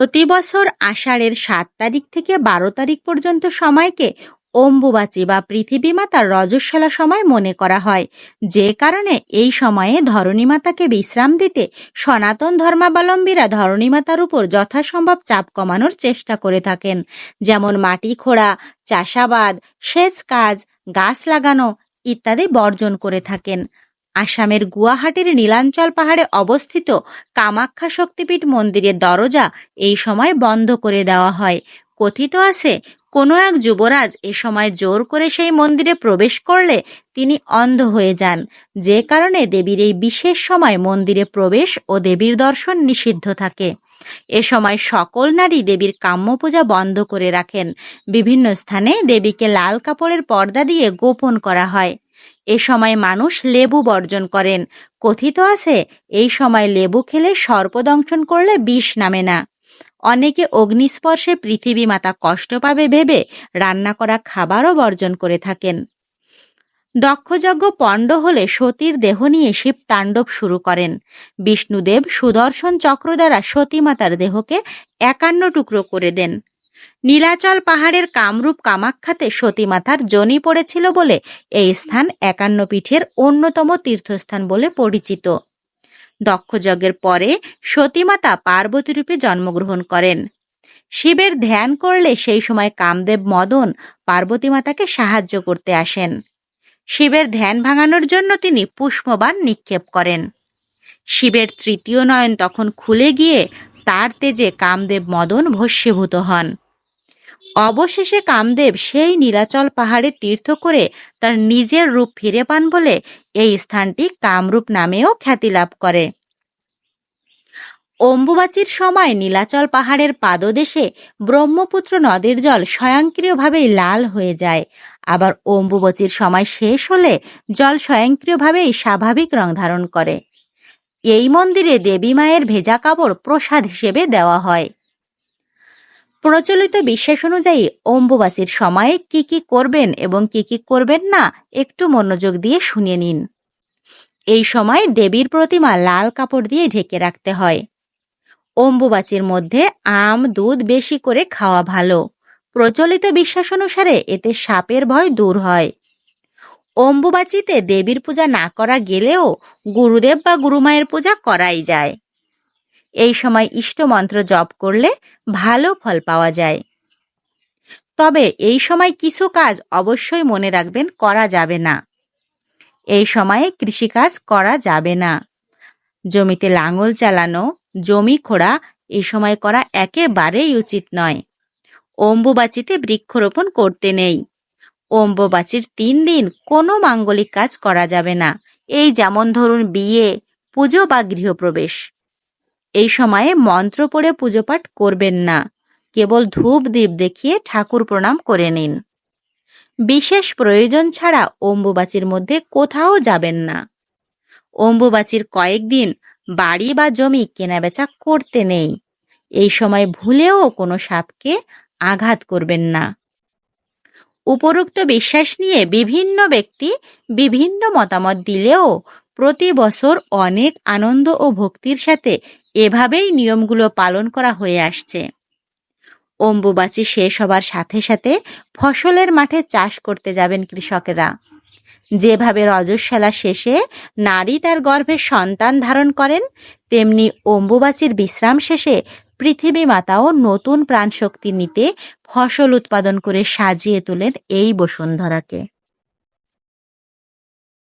প্রতি বছর আষাঢ়ের সাত তারিখ থেকে বারো তারিখ পর্যন্ত সময়কে অম্বুবাচী বা পৃথিবী মাতার রজস্বলা সময় মনে করা হয়। যে কারণে এই সময়ে ধরণী মাতাকে বিশ্রাম দিতে সনাতন ধর্মাবলম্বীরা ধরণী মাতার উপর যথাসম্ভব চাপ কমানোর চেষ্টা করে থাকেন। যেমন মাটি খোঁড়া, চাষাবাদ, সেচ কাজ, গাছ লাগানো ইত্যাদি বর্জন করে থাকেন। আসামের গুয়াহাটির নীলাঞ্চল পাহাড়ে অবস্থিত কামাখ্যা শক্তিপীঠ মন্দিরের দরজা এই সময় বন্ধ করে দেওয়া হয়। কথিত আছে, কোনো এক যুবরাজ এ সময় জোর করে সেই মন্দিরে প্রবেশ করলে তিনি অন্ধ হয়ে যান। যে কারণে দেবীর এই বিশেষ সময় মন্দিরে প্রবেশ ও দেবীর দর্শন নিষিদ্ধ থাকে। এ সময় সকল নারী দেবীর কাম্য পূজা বন্ধ করে রাখেন। বিভিন্ন স্থানে দেবীকে লাল কাপড়ের পর্দা দিয়ে গোপন করা হয়। এ সময় মানুষ লেবু বর্জন করেন। কথিত আছে, এই সময় লেবু খেলে সর্পদংশন করলে বিষ নামে না। অনেকে অগ্নিস্পর্শে পৃথিবী মাতা কষ্ট পাবে ভেবে রান্না করা খাবারও বর্জন করে থাকেন। দক্ষযজ্ঞ পণ্ড হলে সতীর দেহ নিয়ে শিব তাণ্ডব শুরু করেন। বিষ্ণুদেব সুদর্শন চক্র দ্বারা সতী মাতার দেহকে একান্ন টুকরো করে দেন। নীলাচল পাহাড়ের কামরূপ কামাখ্যাতে সতী মাতার জনি পড়েছিল বলে এই স্থান একান্ন পীঠের অন্যতম তীর্থস্থান বলে পরিচিত। দক্ষযজ্ঞের পরে সতীমাতা পার্বতী রূপে জন্মগ্রহণ করেন। শিবের ধ্যান করলে সেই সময় কামদেব মদন পার্বতী মাতাকে সাহায্য করতে আসেন। শিবের ধ্যান ভাঙানোর জন্য তিনি পুষ্পবান নিক্ষেপ করেন। শিবের তৃতীয় নয়ন তখন খুলে গিয়ে তার তেজে কামদেব মদন ভস্মীভূত হন। অবশেষে কামদেব সেই নীলাচল পাহাড়ে তীর্থ করে তার নিজের রূপ ফিরে পান বলে এই স্থানটি কামরূপ নামেও খ্যাতি লাভ করে। অম্বুবাচীর সময় নীলাচল পাহাড়ের পাদদেশে ব্রহ্মপুত্র নদীর জল স্বয়ংক্রিয়ভাবেই লাল হয়ে যায়। আবার অম্বুবাচীর সময় শেষ হলে জল স্বয়ংক্রিয়ভাবেই স্বাভাবিক রং ধারণ করে। এই মন্দিরে দেবী মায়ের ভেজা কাপড় প্রসাদ হিসেবে দেওয়া হয়। প্রচলিত বিশ্বাস অনুযায়ী অম্বুবাসীর সময়ে কি কি করবেন এবং কি কি করবেন না, একটু মনোযোগ দিয়ে শুনিয়ে নিন। এই সময় দেবীর প্রতিমা লাল কাপড় দিয়ে ঢেকে রাখতে হয়। অম্বুবাচীর মধ্যে আম, দুধ বেশি করে খাওয়া ভালো। প্রচলিত বিশ্বাস অনুসারে এতে সাপের ভয় দূর হয়। অম্বুবাচিতে দেবীর পূজা না করা গেলেও গুরুদেব বা গুরুমায়ের পূজা করাই যায়। এই সময় ইষ্টমন্ত্র জপ করলে ভালো ফল পাওয়া যায়। তবে এই সময় কিছু কাজ অবশ্যই মনে রাখবেন করা যাবে না। এই সময়ে কৃষিকাজ করা যাবে না। জমিতে লাঙল চালানো, জমি খোঁড়া, এই সময় করা একেবারেই উচিত নয়। অম্বুবাচিতে বৃক্ষরোপণ করতে নেই। অম্বুবাচির তিন দিন কোনো মাঙ্গলিক কাজ করা যাবে না। এই যেমন ধরুন বিয়ে, পুজো বা গৃহপ্রবেশ। এই সময়ে মন্ত্র পড়ে পুজো পাঠ করবেন না। কেবল ধূপ দ্বীপ দেখিয়ে ঠাকুর প্রণাম করে নিন। বিশেষ প্রয়োজন ছাড়া অম্বুবাচির মধ্যে কোথাও যাবেন না। অম্বুবাচির কয়েকদিন বাড়ি বা জমি কেনাবেচা করতে নেই। এই সময় ভুলেও কোনো সাপকে আঘাত করবেন না। উপরোক্ত বিশ্বাস নিয়ে বিভিন্ন ব্যক্তি বিভিন্ন মতামত দিলেও প্রতি বছর অনেক আনন্দ ও ভক্তির সাথে এভাবেই নিয়মগুলো পালন করা হয়ে আসছে। অম্বুবাচী শেষ হবার সাথে সাথে ফসলের মাঠে চাষ করতে যাবেন কৃষকেরা। যেভাবে রজস্বালা শেষে নারী তার গর্ভে সন্তান ধারণ করেন, তেমনি অম্বুবাচীর বিশ্রাম শেষে পৃথিবী মাতাও নতুন প্রাণশক্তি নিতে ফসল উৎপাদন করে সাজিয়ে তোলেন এই বসুন্ধরাকে।